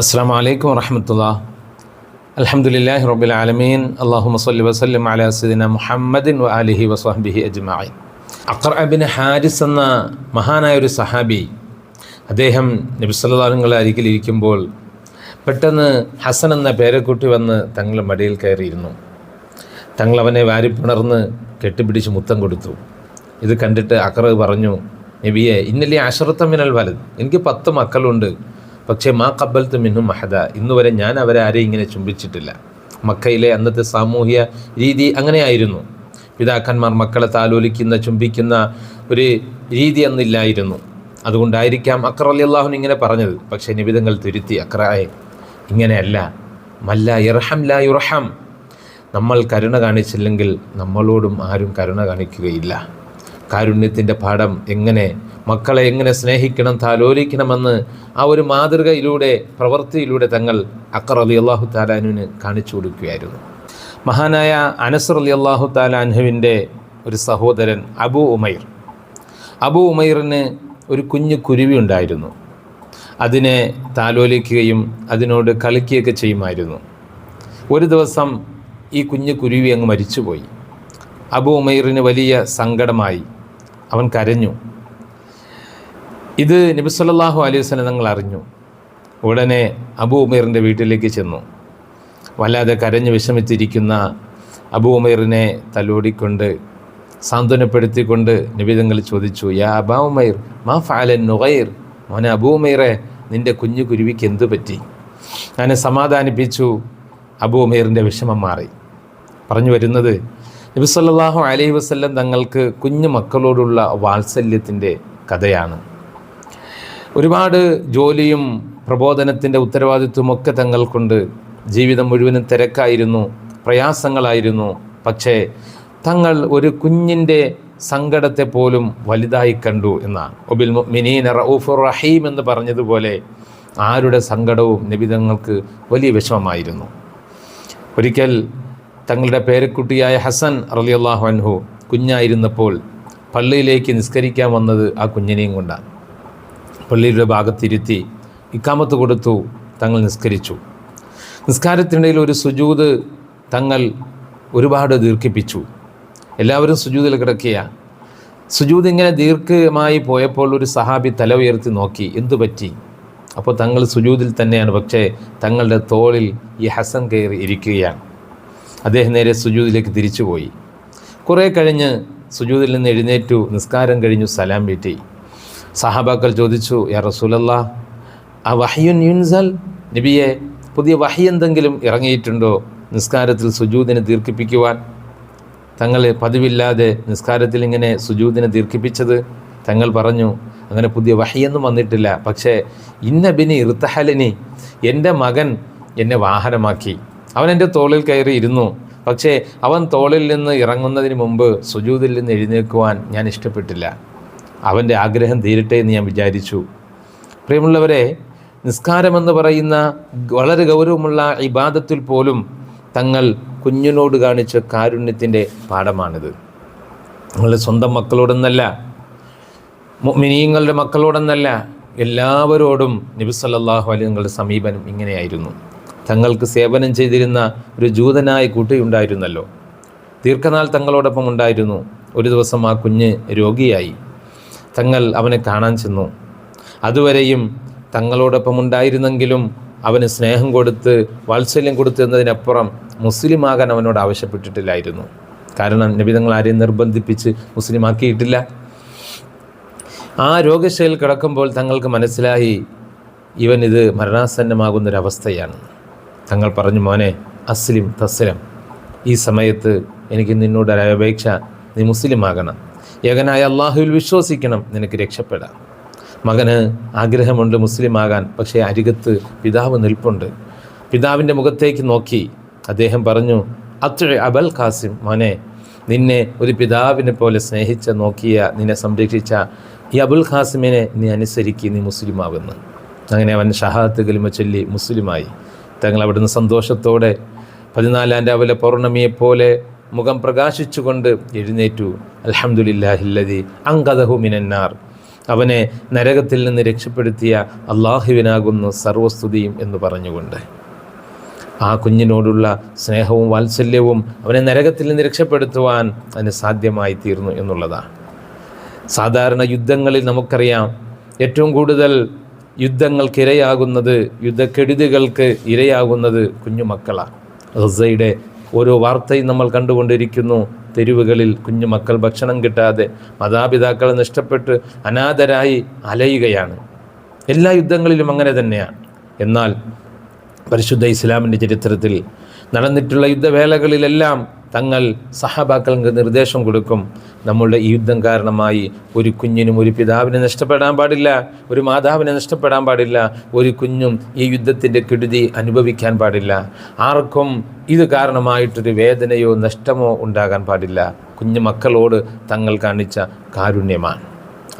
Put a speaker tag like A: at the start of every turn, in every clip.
A: അസ്സാം വലൈക്കും വറഹമത്തുള്ള. അലഹമുല്ലാഹി റബ്ബിൽ ആലമീൻ. അള്ളാഹു മസ്ലി വസ്ലം അല സദിന മുഹമ്മദിൻ വ അലിഹി വസ്ഹബിഹി അജ്മായി അഖർ അബിൻ ഹാരിസ് എന്ന മഹാനായ ഒരു സഹാബി അദ്ദേഹം നബിസ്വല്ലാങ്ങളുടെ അരികിലിരിക്കുമ്പോൾ പെട്ടെന്ന് ഹസൻ എന്ന പേരെക്കുട്ടി വന്ന് തങ്ങളുടെ മടിയിൽ കയറിയിരുന്നു. തങ്ങൾ അവനെ വാരിപ്പിണർന്ന് കെട്ടിപ്പിടിച്ച് മുത്തം കൊടുത്തു. ഇത് കണ്ടിട്ട് അക്കർ പറഞ്ഞു നബിയെ ഇന്നലെ അശ്രത്തമിനൽ വലത് എനിക്ക് പത്ത് മക്കളുണ്ട്. പക്ഷേ മാ കബൽത്ത് മിന്നും മഹദ ഇന്ന് വരെ ഞാൻ അവരെ ആരെയും ഇങ്ങനെ ചുംബിച്ചിട്ടില്ല. മക്കയിലെ അന്നത്തെ സാമൂഹ്യ രീതി അങ്ങനെയായിരുന്നു. പിതാക്കന്മാർ മക്കളെ താലോലിക്കുന്ന ചുംബിക്കുന്ന ഒരു രീതി അന്നില്ലായിരുന്നു. അതുകൊണ്ടായിരിക്കാം അക്ര അലി അള്ളാഹുൻ ഇങ്ങനെ പറഞ്ഞത്. പക്ഷേ നിബിതങ്ങൾ തിരുത്തി അക്രായെ ഇങ്ങനെയല്ല. മല്ല ഇർഹം ലാ യുർഹം. നമ്മൾ കരുണ കാണിച്ചില്ലെങ്കിൽ നമ്മളോടും ആരും കരുണ കാണിക്കുകയില്ല. കാരുണ്യത്തിന്റെ പാഠം എങ്ങനെ മക്കളെ എങ്ങനെ സ്നേഹിക്കണം താലോലിക്കണമെന്ന് ആ ഒരു മാതൃകയിലൂടെ പ്രവൃത്തിയിലൂടെ തങ്ങൾ അക്കർ അലി അള്ളാഹു താലാനുവിന് കാണിച്ചു കൊടുക്കുകയായിരുന്നു. മഹാനായ അനസർ അലി അള്ളാഹു താലാൻഹുവിന്റെ ഒരു സഹോദരൻ അബു ഉമൈർ. അബു ഉമൈറിന് ഒരു കുഞ്ഞു കുരുവി ഉണ്ടായിരുന്നു. അതിനെ താലോലിക്കുകയും അതിനോട് കളിക്കുകയൊക്കെ ചെയ്യുമായിരുന്നു. ഒരു ദിവസം ഈ കുഞ്ഞു കുരുവി അങ്ങ് മരിച്ചുപോയി. അബു ഉമൈറിന് വലിയ സങ്കടമായി. അവൻ കരഞ്ഞു. ഇത് നബി സല്ലല്ലാഹു അലൈഹി വസല്ലം തങ്ങൾ അറിഞ്ഞു. ഉടനെ അബു ഉമേറിന്റെ വീട്ടിലേക്ക് ചെന്നു. വല്ലാതെ കരഞ്ഞു വിഷമിച്ചിരിക്കുന്ന അബു ഉമേറിനെ തലോടിക്കൊണ്ട് സാന്ത്വനപ്പെടുത്തിക്കൊണ്ട് നിബിതങ്ങൾ ചോദിച്ചു യാ അബാ ഉമൈർ മാ ഫാലൻ നുഗൈർ? മോനെ അബു ഉമൈറെ നിന്റെ കുഞ്ഞു കുരുവിക്ക് എന്തു പറ്റി? ഞാൻ സമാധാനിപ്പിച്ചു. അബു ഉമേറിന്റെ വിഷമം മാറി. പറഞ്ഞു വരുന്നത് നബി സല്ലല്ലാഹു അലൈഹി വസ്ല്ലം തങ്ങൾക്ക് കുഞ്ഞു മക്കളോടുള്ള വാത്സല്യത്തിന്റെ കഥയാണ്. ഒരുപാട് ജോലിയും പ്രബോധനത്തിന്റെ ഉത്തരവാദിത്വമൊക്കെ തങ്ങൾക്കുണ്ട് ജീവിതം മുഴുവനും തിരക്കായിരുന്നു പ്രയാസങ്ങളായിരുന്നു. പക്ഷേ തങ്ങൾ ഒരു കുഞ്ഞിന്റെ സങ്കടത്തെ പോലും വലുതായി കണ്ടു എന്നാണ്. ഒബിൽ മിനീൻ റഊഫുർ റഹീം എന്ന് പറഞ്ഞതുപോലെ ആരുടെ സങ്കടവും നിബിതങ്ങൾക്ക് വലിയ വിഷമമായിരുന്നു. ഒരിക്കൽ തങ്ങളുടെ പേരക്കുട്ടിയായ ഹസൻ റലിയല്ലാഹു അൻഹു കുഞ്ഞായിരുന്നപ്പോൾ പള്ളിയിലേക്ക് നിസ്കരിക്കാൻ വന്നത് ആ കുഞ്ഞിനെയും കൊണ്ടാണ്. പള്ളിയുടെ ഭാഗത്തിരുത്തി ഇക്കാമത്ത് കൊടുത്തു തങ്ങൾ നിസ്കരിച്ചു. നിസ്കാരത്തിനിടയിൽ ഒരു സുജൂത് തങ്ങൾ ഒരുപാട് ദീർഘിപ്പിച്ചു. എല്ലാവരും സുജൂതിൽ കിടക്കുക സുജൂത് ഇങ്ങനെ ദീർഘമായി പോയപ്പോൾ ഒരു സഹാബി തല ഉയർത്തി നോക്കി എന്തു പറ്റി? അപ്പോൾ തങ്ങൾ സുജൂതിൽ തന്നെയാണ്. പക്ഷേ തങ്ങളുടെ തോളിൽ ഈ ഹസൻ കയറി ഇരിക്കുകയാണ്. അദ്ദേഹം നേരെ സുജൂദിലേക്ക് തിരിച്ചുപോയി. കുറേ കഴിഞ്ഞ് സുജൂദിൽ നിന്ന് എഴുന്നേറ്റു നിസ്കാരം കഴിഞ്ഞു സലാം വീട്ടി. സഹാബാക്കൾ ചോദിച്ചു യാ റസൂലല്ല ആ വഹയുൻ യുൻസൽ? നബിയെ പുതിയ വഹി എന്തെങ്കിലും ഇറങ്ങിയിട്ടുണ്ടോ? നിസ്കാരത്തിൽ സുജൂദിനെ ദീർഘിപ്പിക്കുവാൻ. തങ്ങൾ പതിവില്ലാതെ നിസ്കാരത്തിൽ ഇങ്ങനെ സുജൂദിനെ ദീർഘിപ്പിച്ചത് തങ്ങൾ പറഞ്ഞു അങ്ങനെ പുതിയ വഹിയൊന്നും വന്നിട്ടില്ല. പക്ഷേ ഇന്നബിനി ഇർത്തഹലിനി എന്റെ മകൻ എന്നെ വാഹനമാക്കി. അവൻ എന്റെ തോളിൽ കയറി ഇരുന്നു. പക്ഷേ അവൻ തോളിൽ നിന്ന് ഇറങ്ങുന്നതിന് മുമ്പ് സുജൂതിൽ നിന്ന് എഴുന്നേൽക്കുവാൻ ഞാൻ ഇഷ്ടപ്പെട്ടില്ല. അവന്റെ ആഗ്രഹം തീരട്ടെ എന്ന് ഞാൻ വിചാരിച്ചു. പ്രിയമുള്ളവരെ നിസ്കാരമെന്ന് പറയുന്ന വളരെ ഗൗരവമുള്ള ഇബാദത്തിൽ പോലും തങ്ങൾ കുഞ്ഞിനോട് കാണിച്ച കാരുണ്യത്തിന്റെ പാഠമാണിത്. നിങ്ങളുടെ സ്വന്തം മക്കളോടെന്നല്ല മിനിയങ്ങളുടെ മക്കളോടെന്നല്ല എല്ലാവരോടും നബി സല്ലല്ലാഹു അലൈഹി നിങ്ങളുടെ സമീപനം ഇങ്ങനെയായിരുന്നു. തങ്ങൾക്ക് സേവനം ചെയ്തിരുന്ന ഒരു ജൂതനായ കൂട്ടിയുണ്ടായിരുന്നല്ലോ. ദീർഘനാൾ തങ്ങളോടൊപ്പം ഉണ്ടായിരുന്നു. ഒരു ദിവസം ആ കുഞ്ഞ് രോഗിയായി. തങ്ങൾ അവനെ കാണാൻ ചെന്നു. അതുവരെയും തങ്ങളോടൊപ്പം ഉണ്ടായിരുന്നെങ്കിലും അവന് സ്നേഹം കൊടുത്ത് വാത്സല്യം കൊടുത്തു എന്നതിനപ്പുറം മുസ്ലിമാകാൻ അവനോട് ആവശ്യപ്പെട്ടിട്ടില്ലായിരുന്നു. കാരണം നബി തങ്ങൾ ആരെയും നിർബന്ധിപ്പിച്ച് മുസ്ലിമാക്കിയിട്ടില്ല ആ രോഗശയിൽ കിടക്കുമ്പോൾ തങ്ങൾക്ക് മനസ്സിലായി ഇവൻ ഇത് മരണാസന്നമാകുന്നൊരവസ്ഥയാണ്. തങ്ങൾ പറഞ്ഞു മോനെ അസ്ലിം തസ്ലം ഈ സമയത്ത് എനിക്ക് നിന്നോട് അപേക്ഷ നീ മുസ്ലിമാകണം. ഏകനായ അള്ളാഹുവിൽ വിശ്വസിക്കണം നിനക്ക് രക്ഷപ്പെടാം. മകന് ആഗ്രഹമുണ്ട് മുസ്ലിമാകാൻ പക്ഷേ അരികത്ത് പിതാവ് നിൽപ്പുണ്ട്. പിതാവിന്റെ മുഖത്തേക്ക് നോക്കി അദ്ദേഹം പറഞ്ഞു അത്ര അബൽ ഖാസിം മോനെ നിന്നെ ഒരു പിതാവിനെ പോലെ സ്നേഹിച്ച നോക്കിയ നിന്നെ സംരക്ഷിച്ച ഈ അബുൽ ഖാസിമിനെ നീ അനുസരിക്കുക നീ മുസ്ലിമാകുന്നു. അങ്ങനെ അവൻ ഷഹാദത്ത് കലിമ ചൊല്ലി മുസ്ലിമായി. തങ്ങൾ അവിടുന്ന് സന്തോഷത്തോടെ പതിനാലാം രാവിലെ പൗർണമിയെപ്പോലെ മുഖം പ്രകാശിച്ചുകൊണ്ട് എഴുന്നേറ്റു. അലഹമുല്ലാഹില്ലതി അങ്കദഹു മിനന്നാർ. അവനെ നരകത്തിൽ നിന്ന് രക്ഷപ്പെടുത്തിയ അള്ളാഹുവിനാകുന്നു സർവസ്തുതിയും എന്ന് പറഞ്ഞുകൊണ്ട്. ആ കുഞ്ഞിനോടുള്ള സ്നേഹവും വാത്സല്യവും അവനെ നരകത്തിൽ നിന്ന് രക്ഷപ്പെടുത്തുവാൻ അതിന് സാധ്യമായി തീർന്നു എന്നുള്ളതാണ്. സാധാരണ യുദ്ധങ്ങളിൽ നമുക്കറിയാം ഏറ്റവും കൂടുതൽ യുദ്ധങ്ങൾക്ക് ഇരയാകുന്നത് യുദ്ധക്കെടുതികൾക്ക് ഇരയാകുന്നത് കുഞ്ഞുമക്കളാണ്. ഗസയുടെ ഓരോ വാർത്തയും നമ്മൾ കണ്ടുകൊണ്ടിരിക്കുന്നു. തെരുവുകളിൽ കുഞ്ഞുമക്കൾ ഭക്ഷണം കിട്ടാതെ മാതാപിതാക്കൾ നഷ്ടപ്പെട്ട് അനാഥരായി അലയുകയാണ്. എല്ലാ യുദ്ധങ്ങളിലും അങ്ങനെ തന്നെയാണ്. എന്നാൽ പരിശുദ്ധ ഇസ്ലാമിന്റെ ചരിത്രത്തിൽ നടന്നിട്ടുള്ള യുദ്ധവേളകളിലെല്ലാം തങ്ങൾ സഹബാക്കൾക്ക് നിർദ്ദേശം കൊടുക്കും. നമ്മളുടെ ഈ യുദ്ധം കാരണമായി ഒരു കുഞ്ഞിനും ഒരു പിതാവിനെ നഷ്ടപ്പെടാൻ പാടില്ല ഒരു മാതാവിനെ നഷ്ടപ്പെടാൻ പാടില്ല ഒരു കുഞ്ഞും ഈ യുദ്ധത്തിന്റെ കെടുതി അനുഭവിക്കാൻ പാടില്ല. ആർക്കും ഇത് കാരണമായിട്ടൊരു വേദനയോ നഷ്ടമോ ഉണ്ടാകാൻ പാടില്ല. കുഞ്ഞു മക്കളോട് തങ്ങൾ കാണിച്ച കാരുണ്യമാണ്.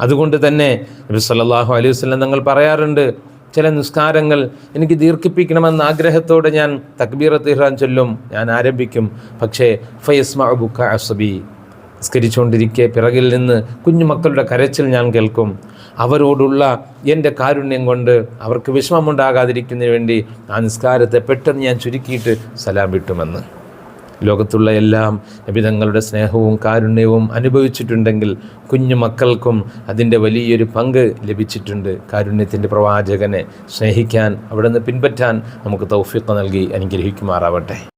A: അതുകൊണ്ട് തന്നെ നബി സല്ലല്ലാഹു അലൈഹി വസല്ലം തങ്ങൾ പറയാറുണ്ട് ചില നിസ്കാരങ്ങൾ എനിക്ക് ദീർഘിപ്പിക്കണമെന്ന ആഗ്രഹത്തോടെ ഞാൻ തക്ബീറത്ത് ഇഹ്റാൻ ചൊല്ലും ഞാൻ ആരംഭിക്കും. പക്ഷേ ഫയസ്മ ബുക്ക അസബി നിസ്കരിച്ചുകൊണ്ടിരിക്കെ പിറകിൽ നിന്ന് കുഞ്ഞുമക്കളുടെ കരച്ചിൽ ഞാൻ കേൾക്കും. അവരോടുള്ള എന്റെ കാരുണ്യം കൊണ്ട് അവർക്ക് വിഷമമുണ്ടാകാതിരിക്കുന്നതിന് വേണ്ടി ആ നിസ്കാരത്തെ പെട്ടെന്ന് ഞാൻ ചുരുക്കിയിട്ട് സലാം വിട്ടുമെന്ന്. ലോകത്തുള്ള എല്ലാം നബിതങ്ങളുടെ സ്നേഹവും കാരുണ്യവും അനുഭവിച്ചിട്ടുണ്ടെങ്കിൽ കുഞ്ഞു മക്കൾക്കും അതിന്റെ വലിയൊരു പങ്ക് ലഭിച്ചിട്ടുണ്ട്. കാരുണ്യത്തിന്റെ പ്രവാചകനെ സ്നേഹിക്കാൻ അവിടെ നിന്ന് പിൻപറ്റാൻ നമുക്ക് തൗഫീഖ് നൽകി അനുഗ്രഹിക്കുമാറാവട്ടെ.